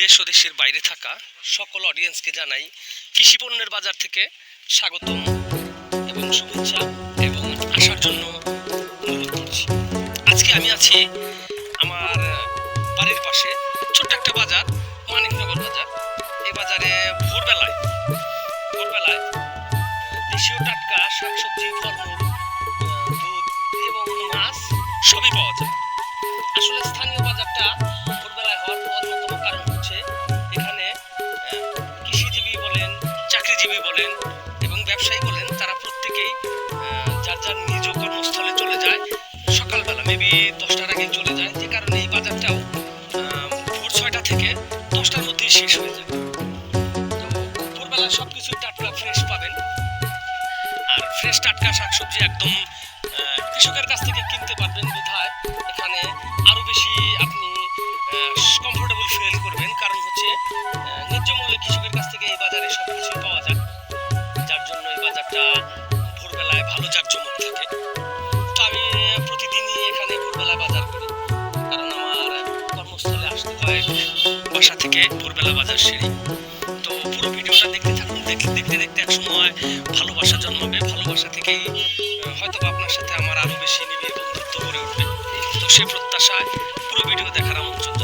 দেশ ও দেশের বাইরে থাকা সকল অডিয়েন্সকে জানাই কৃষি পণ্যের বাজার থেকে স্বাগতম এবং শুভেচ্ছা এবং আসার জন্য অনুরোধ করছি। আজকে আমি আছি আমার বাড়ির পাশে ছোট্ট একটা বাজার, মানিকনগর বাজার। এই বাজারে ভোরবেলায় ভোরবেলায় দেশীয় টাটকা শাকসবজি, ফলমূল বলেন এবং ব্যবসায়ী বলেন, তারা প্রত্যেকেই যার যার নিজ কর্মস্থলে চলে যায়। সকালবেলা মেবি দশটার আগে চলে যায়, যে কারণে এই বাজারটাও ভোর ছয়টা থেকে দশটার মধ্যেই শেষ হয়ে যায়। ভোরবেলা সব কিছুই টাটকা ফ্রেশ পাবেন। আর ফ্রেশ টাটকা শাকসবজি একদম কৃষকের কাছ থেকে কিনতে পারবেন বিধায়। এখানে আরও বেশি আপনি কমফোর্টেবল ফিল করবেন। কারণ হচ্ছে বাসা থেকে ভোরবেলা বাজার সিঁড়ি। তো পুরো ভিডিওটা দেখতে থাকুন দেখতে দেখতে দেখতে এক সময় ভালোবাসা জন্মাবে। ভালোবাসা থেকেই হয়তো আপনার সাথে আমার আরও বেশি নিবিড় বন্ধুত্ব গড়ে উঠবে। তো সে প্রত্যাশায় পুরো ভিডিও দেখার আমন্ত্রণ